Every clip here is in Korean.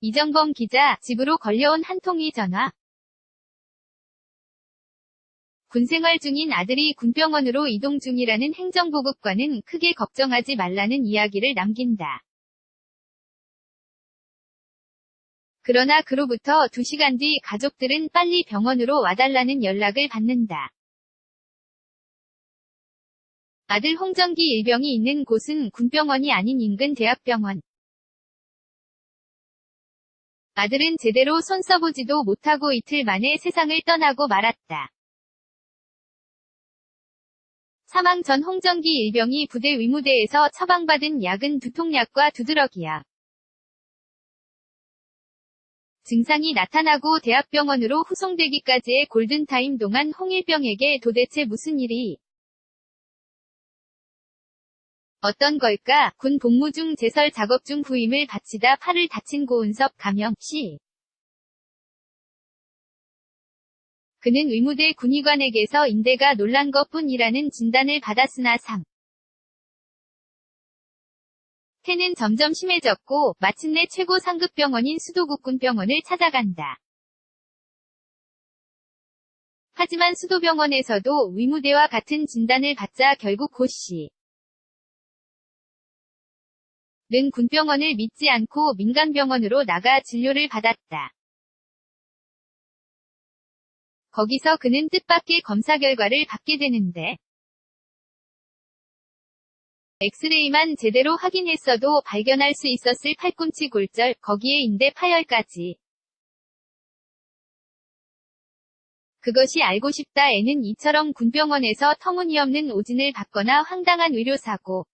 이정범 기자, 집으로 걸려온 한 통이 전화. 군생활 중인 아들이 군병원으로 이동 중이라는 행정보급관은 크게 걱정하지 말라는 이야기를 남긴다. 그러나 그로부터 2시간 뒤 가족들은 빨리 병원으로 와달라는 연락을 받는다. 아들 홍정기 일병이 있는 곳은 군병원이 아닌 인근 대학병원. 아들은 제대로 손 써보지도 못하고 이틀 만에 세상을 떠나고 말았다. 사망 전 홍정기 일병이 부대 의무대에서 처방받은 약은 두통약과 두드러기약. 증상이 나타나고 대학병원으로 후송되기까지의 골든타임 동안 홍일병에게 도대체 무슨 일이 어떤 걸까? 군 복무 중 제설 작업 중 부임을 바치다 팔을 다친 고은섭 가명 씨. 그는 의무대 군의관에게서 인대가 놀란 것뿐이라는 진단을 받았으나 상. 태는 점점 심해졌고 마침내 최고 상급 병원인 수도국군 병원을 찾아간다. 하지만 수도병원에서도 의무대와 같은 진단을 받자 결국 고 씨. 는 군병원을 믿지 않고 민간병원으로 나가 진료를 받았다. 거기서 그는 뜻밖의 검사 결과를 받게 되는데 엑스레이만 제대로 확인했어도 발견할 수 있었을 팔꿈치 골절, 거기에 인대 파열까지. 그것이 알고 싶다 에는 이처럼 군병원에서 터무니없는 오진을 받거나 황당한 의료사고,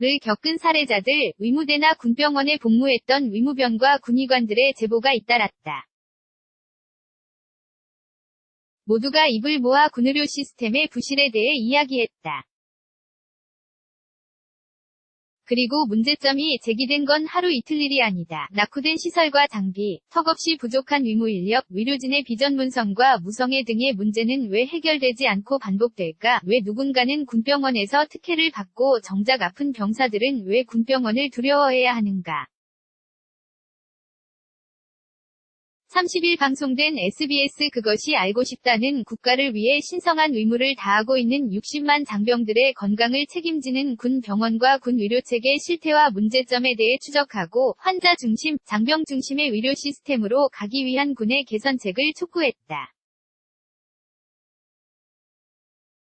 를 겪은 사례자들, 의무대나 군병원에 복무했던 의무병과 군의관들의 제보가 잇따랐다. 모두가 입을 모아 군의료 시스템의 부실에 대해 이야기했다. 그리고 문제점이 제기된 건 하루 이틀 일이 아니다. 낙후된 시설과 장비, 턱없이 부족한 의무 인력, 의료진의 비전 문성과 무성애 등의 문제는 왜 해결되지 않고 반복될까? 왜 누군가는 군병원에서 특혜를 받고 정작 아픈 병사들은 왜 군병원을 두려워해야 하는가? 30일 방송된 SBS 그것이 알고 싶다는 국가를 위해 신성한 의무를 다하고 있는 60만 장병들의 건강을 책임지는 군 병원과 군 의료체계 실태와 문제점에 대해 추적하고 환자 중심, 장병 중심의 의료 시스템으로 가기 위한 군의 개선책을 촉구했다.